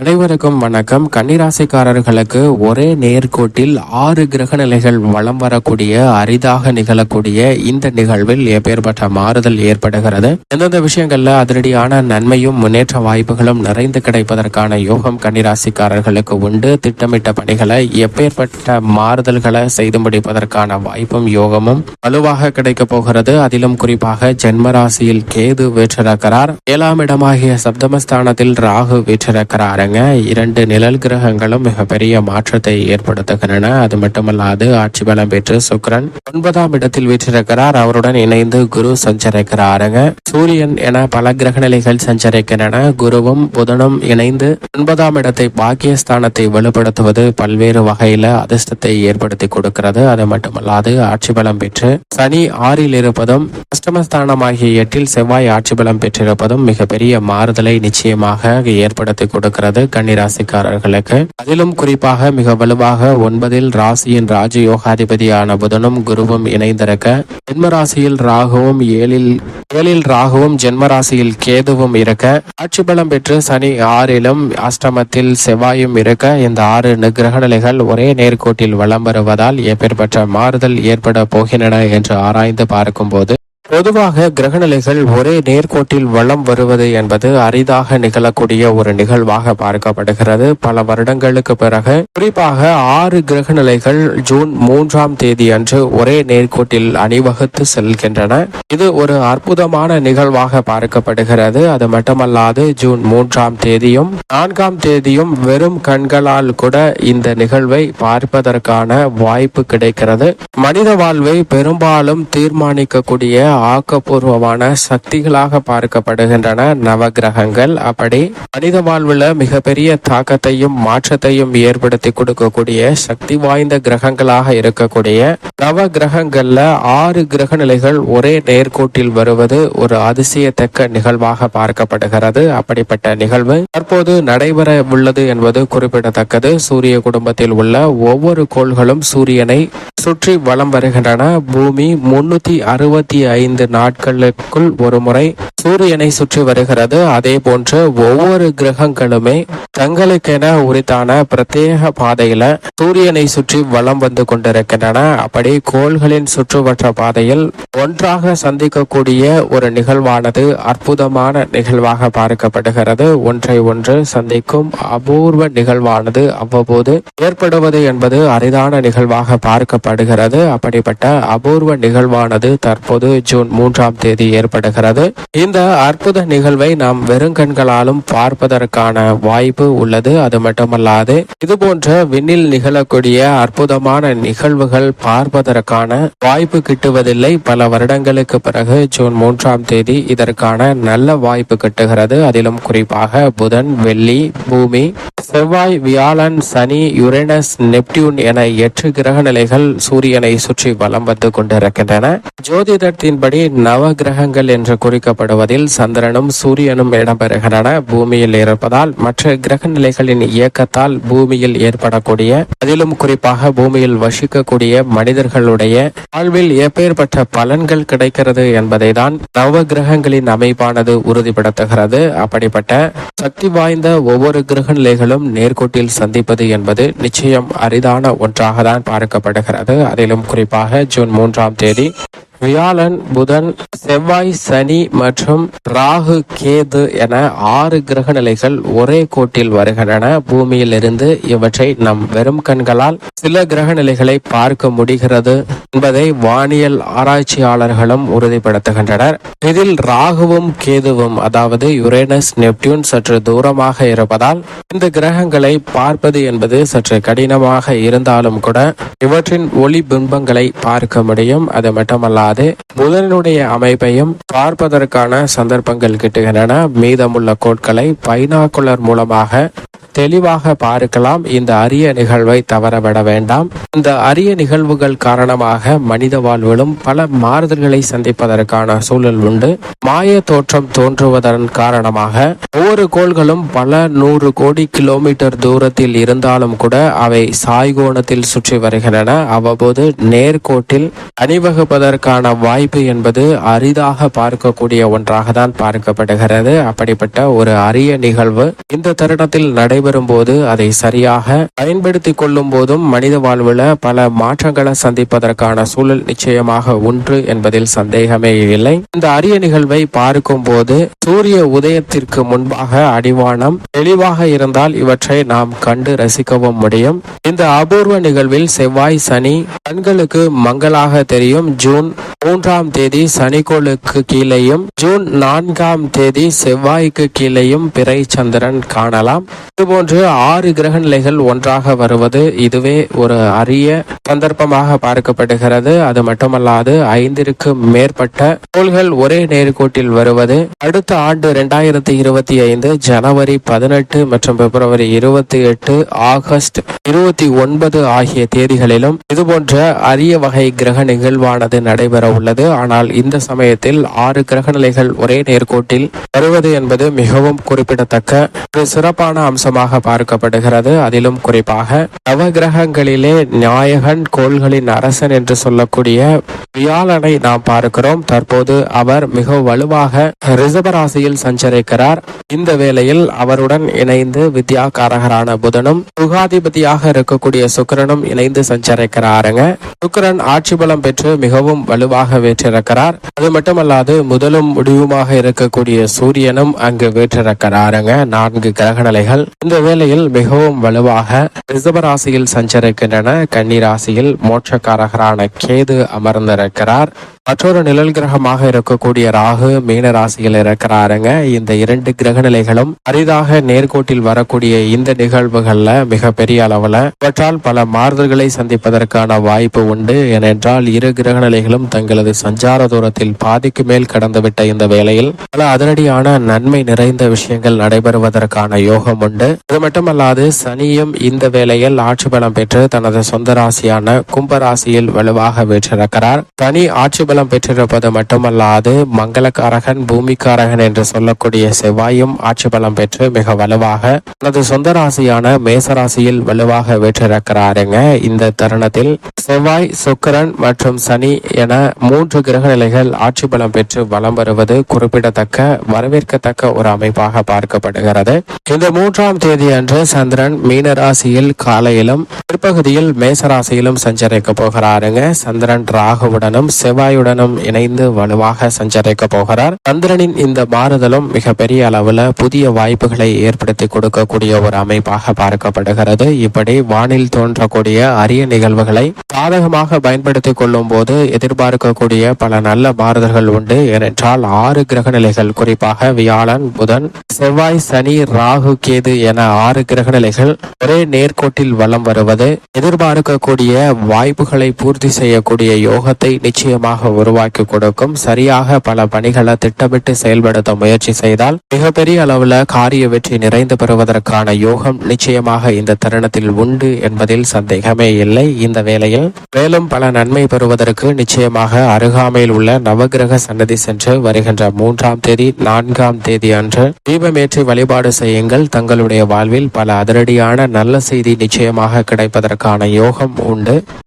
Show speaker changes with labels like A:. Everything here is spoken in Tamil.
A: அனைவருக்கும் வணக்கம். கன்னிராசிக்காரர்களுக்கு ஒரே நேர்கோட்டில் ஆறு கிரக நிலைகள் வலம் வரக்கூடிய அரிதாக நிகழக்கூடிய இந்த நிகழ்வில் எப்பேற்பட்ட மாறுதல் ஏற்படுகிறது. எந்தெந்த விஷயங்கள்ல அதிரடியான நன்மையும் முன்னேற்ற வாய்ப்புகளும் நிறைந்து கிடைப்பதற்கான யோகம் கன்னிராசிக்காரர்களுக்கு உண்டு. திட்டமிட்ட பணிகளை எப்பேற்பட்ட மாறுதல்களை செய்து முடிப்பதற்கான வாய்ப்பும் யோகமும் வலுவாக கிடைக்கப் போகிறது. அதிலும் குறிப்பாக ஜென்மராசியில் கேது வீற்றிருக்கிறார். ஏழாம் இடமாகிய சப்தமஸ்தானத்தில் ராகு வீற்றிருக்கிறாருங்க இரண்டு நிழல் கிரகங்களும் மிகப்பெரிய மாற்றத்தை ஏற்படுத்துகின்றன. அது மட்டுமல்லாது ஆட்சி பலம் பெற்று சுக்கிரன் ஒன்பதாம் இடத்தில் வீற்றிருக்கிறார். அவருடன் இணைந்து குரு சஞ்சரிக்கிறாருங்க. சூரியன் என பல கிரக நிலைகள் சஞ்சரிக்கின்றன. குருவும் புதனும் இணைந்து ஒன்பதாம் இடத்தை பாக்கியஸ்தானத்தை வலுப்படுத்துவது பல்வேறு வகையில அதிர்ஷ்டத்தை ஏற்படுத்தி கொடுக்கிறது. அது மட்டுமல்லாது ஆட்சி பலம் பெற்று சனி ஆறில் இருப்பதும் அஷ்டமஸ்தானமாகிய எட்டில் செவ்வாய் ஆட்சி பலம் பெற்றிருப்பதும் மிகப்பெரிய மாறுதலை நிச்சயமாக ஏற்படுத்தி கொடுக்கிறது. கன்னிராசிக்காரர்களுக்கு. அதிலும் குறிப்பாக மிக வலுவாக ஒன்பதில் ராசியின் ராஜயோகாதிபதியான புதனும் குருவும் இணைந்திருக்க. ஜென்ம ராசியில் ராகுவும் ஏழில் ஏழில் ராகுவும் ஜென்ம ராசியில் கேதுவும் இருக்க. ஆட்சி பலம் பெற்று சனி ஆறிலும் அஷ்டமத்தில் செவ்வாயும் இருக்க. இந்த ஆறு கிரக நிலைகள் ஒரே நேர்கோட்டில் வலம் வருவதால் எப்பேற்பட்ட மாறுதல் ஏற்பட போகின்றன என்று ஆராய்ந்து பார்க்கும்போது பொதுவாக கிரகநிலைகள் ஒரே நேர்கோட்டில் வளம் வருவது என்பது அரிதாக நிகழக்கூடிய ஒரு நிகழ்வாக பார்க்கப்படுகிறது. பல வருடங்களுக்கு பிறகு குறிப்பாக ஆறு கிரகநிலைகள் ஜூன் மூன்றாம் தேதி அன்று ஒரே நேர்கோட்டில் அணிவகுத்து செல்கின்றன. இது ஒரு அற்புதமான நிகழ்வாக பார்க்கப்படுகிறது. அது மட்டுமல்லாது ஜூன் மூன்றாம் தேதியும் நான்காம் தேதியும் வெறும் கண்களால் கூட இந்த நிகழ்வை பார்ப்பதற்கான வாய்ப்பு கிடைக்கிறது. மனித வாழ்வை பெரும்பாலும் தீர்மானிக்கக்கூடிய ஆக்கப்பூர்வமான சக்திகளாக பார்க்கப்படுகின்றன நவகிரகங்கள். அப்படி மனித வாழ்வுல மிகப்பெரிய தாக்கத்தையும் மாற்றத்தையும் ஏற்படுத்தி கொடுக்கக்கூடிய சக்தி வாய்ந்த கிரகங்களாக இருக்கக்கூடிய நவ கிரகங்கள்ல ஆறு கிரக நிலைகள் ஒரே நேர்கோட்டில் வருவது ஒரு அதிசயத்தக்க நிகழ்வாக பார்க்கப்படுகிறது. அப்படிப்பட்ட நிகழ்வு தற்போது நடைபெற உள்ளது என்பது குறிப்பிடத்தக்கது. சூரிய குடும்பத்தில் உள்ள ஒவ்வொரு கோள்களும் சூரியனை சுற்றி வலம் வருகின்றன. பூமி முன்னூத்தி அறுபத்தி ஐந்து ஐந்து நாட்களுக்குள் ஒரு முறை சூரியனை சுற்றி வருகிறது. அதே போன்று ஒவ்வொரு கிரகங்களுமே தங்களுக்கென உரித்தான பிரத்யேக பாதையில சூரியனை சுற்றி வலம் வந்து கொண்டிருக்கின்றன. அப்படி கோள்களின் சுற்றுவற்ற பாதையில் ஒன்றாக சந்திக்கக்கூடிய ஒரு நிகழ்வானது அற்புதமான நிகழ்வாக பார்க்கப்படுகிறது. ஒன்றை ஒன்று சந்திக்கும் அபூர்வ நிகழ்வானது அவ்வப்போது ஏற்படுவது என்பது அரிதான நிகழ்வாக பார்க்கப்படுகிறது. அப்படிப்பட்ட அபூர்வ நிகழ்வானது தற்போது ஜூன் ஜூன் மூன்றாம் தேதி ஏற்படுகிறது. இந்த அற்புத நிகழ்வை நாம் வெறுங்கண்களாலும் பார்ப்பதற்கான வாய்ப்பு உள்ளது. அது மட்டுமல்லாது இது போன்ற விண்ணில் நிகழக்கூடிய அற்புதமான நிகழ்வுகள் பார்ப்பதற்கான வாய்ப்பு கிட்டுவதில்லை. பல வருடங்களுக்கு பிறகு ஜூன் மூன்றாம் தேதி இதற்கான நல்ல வாய்ப்பு கிட்டுகிறது. அதிலும் குறிப்பாக புதன் வெள்ளி பூமி செவ்வாய் வியாழன் சனி யுரேனஸ் நெப்டியூன் என எட்டு கிரக நிலைகள் சூரியனை சுற்றி வலம் வந்து கொண்டிருக்கின்றன. ஜோதிடத்தின் அதன்படி நவ கிரகங்கள் என்று குறிக்கப்படுவதில் சந்திரனும் சூரியனும் இடம்பெறுகின்றன. பூமியில் இருப்பதால் மற்ற கிரக நிலைகளின் இயக்கத்தால் பூமியில் ஏற்படக்கூடிய அதிலும் குறிப்பாக பூமியில் வசிக்கக்கூடிய மனிதர்களுடைய வாழ்வில் எப்பேற்பட்ட பலன்கள் கிடைக்கிறது என்பதை தான் நவ கிரகங்களின் அமைப்பானது உறுதிப்படுத்துகிறது. அப்படிப்பட்ட சக்தி வாய்ந்த ஒவ்வொரு கிரக நிலைகளும் நேர்கோட்டில் சந்திப்பது என்பது நிச்சயம் அரிதான ஒன்றாக தான் பார்க்கப்படுகிறது. அதிலும் குறிப்பாக ஜூன் மூன்றாம் தேதி வியாழன் புதன் செவ்வாய் சனி மற்றும் ராகு கேது என ஆறு கிரக நிலைகள் ஒரே கோட்டில் வருகின்றன. பூமியில் இருந்து இவற்றை நம் வெறும் கண்களால் சில கிரக நிலைகளை பார்க்க முடிகிறது என்பதை வானியல் ஆராய்ச்சியாளர்களும் உறுதிப்படுத்துகின்றனர். இதில் ராகுவும் கேதுவும் அதாவது யுரேனஸ் நெப்டியூன் சற்று தூரமாக இருப்பதால் இந்த கிரகங்களை பார்ப்பது என்பது சற்று கடினமாக இருந்தாலும் கூட இவற்றின் ஒளி பிம்பங்களை பார்க்க முடியும். அது மட்டுமல்லாது புதனுடைய அமைப்பையும் பார்ப்பதற்கான சந்தர்ப்பங்கள் கிட்டுகின்றன. மீதமுள்ள கோட்களை பைனாக்குலர் மூலமாக தெளிவாக பார்க்கலாம். இந்த அரிய நிகழ்வை தவறவிட வேண்டாம். இந்த அரிய நிகழ்வுகள் காரணமாக மனித வாழ்விலும் பல மாறுதல்களை சந்திப்பதற்கான சூழல் உண்டு. மாய தோற்றம் தோன்றுவதன் காரணமாக ஒவ்வொரு கோள்களும் பல நூறு கோடி கிலோமீட்டர் தூரத்தில் இருந்தாலும் கூட அவை சாய்கோணத்தில் சுற்றி வருகின்றன. அவ்வப்போது நேர்கோட்டில் அணிவகுப்பதற்கான வாய்ப்பு என்பது அரிதாக பார்க்கக்கூடிய ஒன்றாக தான் பார்க்கப்படுகிறது. அப்படிப்பட்ட ஒரு அரிய நிகழ்வு இந்த தருணத்தில் நடைபெறும் போது அதை சரியாக பயன்படுத்தி கொள்ளும் போதும் மனித வாழ்வுல பல மாற்றங்களை சந்திப்பதற்கான சூழல் நிச்சயமாக ஒன்று என்பதில் சந்தேகமே இல்லை. இந்த அரிய நிகழ்வை பார்க்கும் போது சூரிய உதயத்திற்கு முன்பாக அடிவானம் தெளிவாக இருந்தால் இவற்றை நாம் கண்டு ரசிக்கவும் முடியும். இந்த அபூர்வ நிகழ்வில் செவ்வாய் சனி கண்களுக்கு மங்களாக தெரியும். ஜூன் மூன்றாம் தேதி சனிக்கோளுக்கு கீழேயும் ஜூன் நான்காம் தேதி செவ்வாய்க்கு கீழேயும் பிறை சந்திரன் காணலாம். இதுபோன்று ஆறு கிரக நிலைகள் ஒன்றாக வருவது இதுவே ஒரு அரிய சந்தர்ப்பமாக பார்க்கப்படுகிறது. அது மட்டுமல்லாது ஐந்திற்கு மேற்பட்ட கோள்கள் ஒரே நேர்கோட்டில் வருவது. அடுத்த ஆண்டு இரண்டாயிரத்தி இருபத்தி ஐந்து ஜனவரி பதினெட்டு மற்றும் பிப்ரவரி இருபத்தி எட்டு ஆகஸ்ட் இருபத்தி ஒன்பது ஆகிய தேதிகளிலும் இதுபோன்ற அரிய வகை கிரக நிகழ்வானது நடைபெற உள்ளது. ஆனால் இந்த சமயத்தில் ஆறு கிரக நிலைகள் ஒரே நேர்கோட்டில் வருவது என்பது மிகவும் குறிப்பிடத்தக்க ஒரு சிறப்பான அம்சமாக பார்க்கப்படுகிறது. அதிலும் குறிப்பாக நவகிரகங்களிலே நாயகன் கோள்களின் அரசன் என்று சொல்லக்கூடிய வியாழனை நாம் பார்க்கிறோம். தற்போது அவர் மிக வலுவாக ரிசபராசியில் சஞ்சரிக்கிறார். இந்த வேளையில் அவருடன் இணைந்து வித்யாகாரகரான புதனும் சுகாதிபதியாக இருக்கக்கூடிய சுக்கிரனும் இணைந்து சஞ்சரிக்கிறாருங்க. சுக்கிரன் ஆட்சி பலம் பெற்று மிகவும் வலுவாக வேற்றிருக்கிறார். அது மட்டுமல்லாது முதலும் முடிவுமாக இருக்கக்கூடிய சூரியனும் அங்கு வேற்றிருக்கிறாருங்க. நான்கு கிரக நிலைகள். இந்த வேளையில் மிகவும் வலுவாக ரிசபராசியில் சஞ்சரிக்கின்றன. கன்னிராசியில் மோட்சக்காரகரான கேது அமர்ந்திருக்கிறார். மற்றொரு நிழல் கிரகமாக இருக்கக்கூடிய ராகு மீன ராசியில் இருக்கிறாருங்க. இந்த இரண்டு கிரக நிலைகளும் அரிதாக நேர்கோட்டில் வரக்கூடிய இந்த நிகழ்வுகள்ல மிக பெரிய அளவுல இவற்றால் பல மாறுதல்களை சந்திப்பதற்கான வாய்ப்பு உண்டு. ஏனென்றால் இரு கிரக நிலைகளும் தங்களது சஞ்சார தூரத்தில் பாதிக்கு மேல் கடந்துவிட்ட இந்த வேளையில் பல அதிரடியான நன்மை நிறைந்த விஷயங்கள் நடைபெறுவதற்கான யோகம் உண்டு. அது மட்டுமல்லாது சனியும் இந்த வேளையில் ஆட்சி பலம் பெற்று தனது சொந்த ராசியான கும்ப ராசியில் வலுவாக வீற்றிருக்கிறார். தனி ஆட்சி பலம் பெற்றிருப்பது மட்டுமல்லாது மங்களக்காரகன் பூமிக்காரகன் என்று சொல்லக்கூடிய செவ்வாயும் ஆட்சி பலம் பெற்று மிக வலுவாக தனது சொந்த ராசியான மேசராசியில் வலுவாக வெற்றிருக்கிறாருங்க. இந்த தருணத்தில் செவ்வாய் சுக்கரன் மற்றும் சனி என மூன்று கிரக நிலைகள் ஆட்சி பலம் பெற்று வலம் வருவது குறிப்பிடத்தக்க வரவேற்கத்தக்க ஒரு அமைப்பாக பார்க்கப்படுகிறது. இந்த மூன்றாம் தேதி அன்று சந்திரன் மீன ராசியில் காலையிலும் பிற்பகுதியில் மேசராசியிலும் சஞ்சரிக்க போகிறாருங்க. சந்திரன் ராகுவுடனும் செவ்வாயுடன் செவ்வாயுடனும் இணைந்து வலுவாக சஞ்சரிக்க போகிறார். சந்திரனின் இந்த மாறுதலும் மிக பெரிய அளவுல புதிய வாய்ப்புகளை ஏற்படுத்தி கொடுக்கக்கூடிய ஒரு அமைப்பாக பார்க்கப்படுகிறது. இப்படி வானில் தோன்றக்கூடிய அரிய நிகழ்வுகளை சாதகமாக பயன்படுத்திக் கொள்ளும் போது எதிர்பார்க்கக்கூடிய பல நல்ல மாறுதல்கள் உண்டு. ஏனென்றால் ஆறு கிரக நிலைகள் குறிப்பாக வியாழன் புதன் செவ்வாய் சனி ராகு கேது என ஆறு கிரக நிலைகள் ஒரே நேர்கோட்டில் வலம் வருவது எதிர்பார்க்கக்கூடிய வாய்ப்புகளை பூர்த்தி செய்யக்கூடிய யோகத்தை நிச்சயமாக உருவாக்கி கொடுக்கும். சரியாக பல பணிகளை திட்டமிட்டு செயல்படுத்த முயற்சி செய்தால் மிகப்பெரிய அளவுல காரிய வெற்றி நிறைந்து பெறுவதற்கான யோகம் நிச்சயமாக இந்த தருணத்தில் உண்டு என்பதில் சந்தேகமே இல்லை. இந்த வேளையில் மேலும் பல நன்மை பெறுவதற்கு நிச்சயமாக அருகாமையில் உள்ள நவகிரக சன்னதி சென்று வருகின்ற மூன்றாம் தேதி நான்காம் தேதி அன்று தீபமேற்றி வழிபாடு செய்யுங்கள். தங்களுடைய வாழ்வில் பல அதிரடியான நல்ல செய்தி நிச்சயமாக கிடைப்பதற்கான யோகம் உண்டு.